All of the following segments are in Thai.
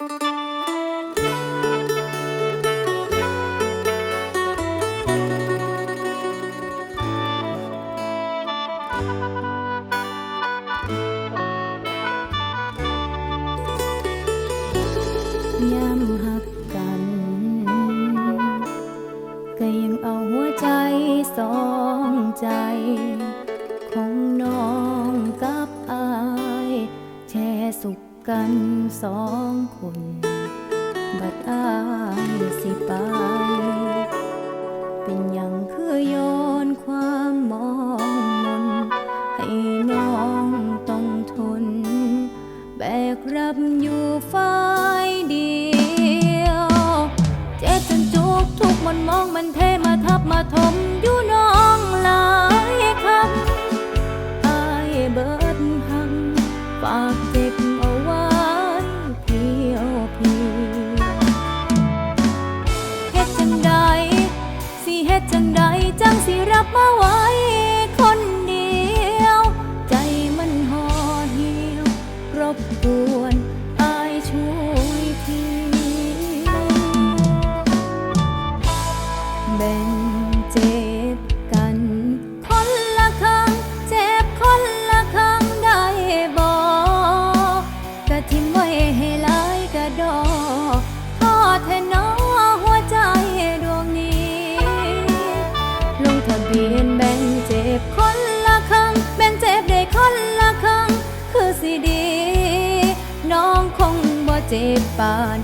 ยา กันสองคน บัดอายสิไป เป็นอย่างคือโยนความมองมน ให้น้องต้องทน แบกรับอยู่ฝ่ายเดียว เจ็บจนจุกทุกมันมองมันเทมาทับมาทมอยู่น้องหลายคำอายเบิดหังฝากเจ็บ เจ็บปาน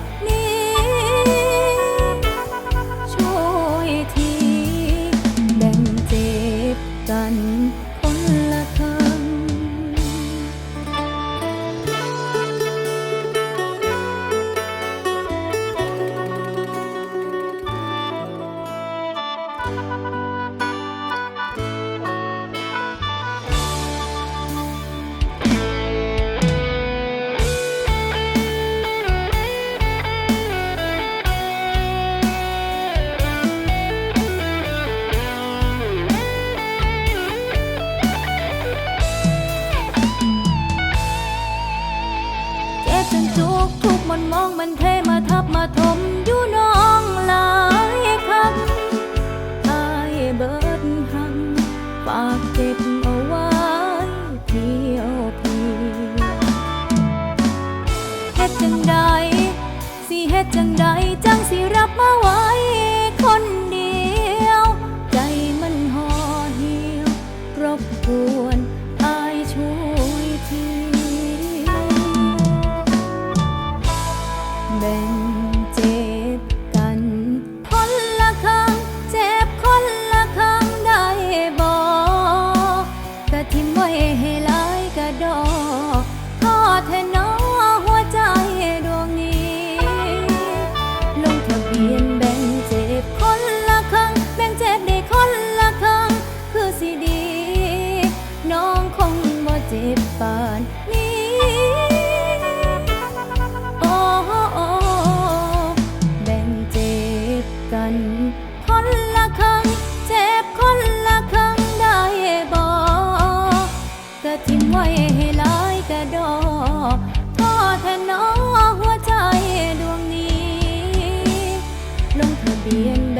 มองมันเทมาทับมาทมอยู่น้องหลายคำอายเบิดหังฝากเก็บเอาไว้เพียวเพียวเฮ็ดจังใดสิเฮ็ดจังใดจังสิรับมาไว้ ป่านนี้ โอ้โอ้แบ่งเจ็บกันคนละครั้งเจ็บคนละครั้งได้บอกกะทิ้งไว้ให้ลายกระดอพ่อแทนอหัวใจดวงนี้ ลงทะเบียน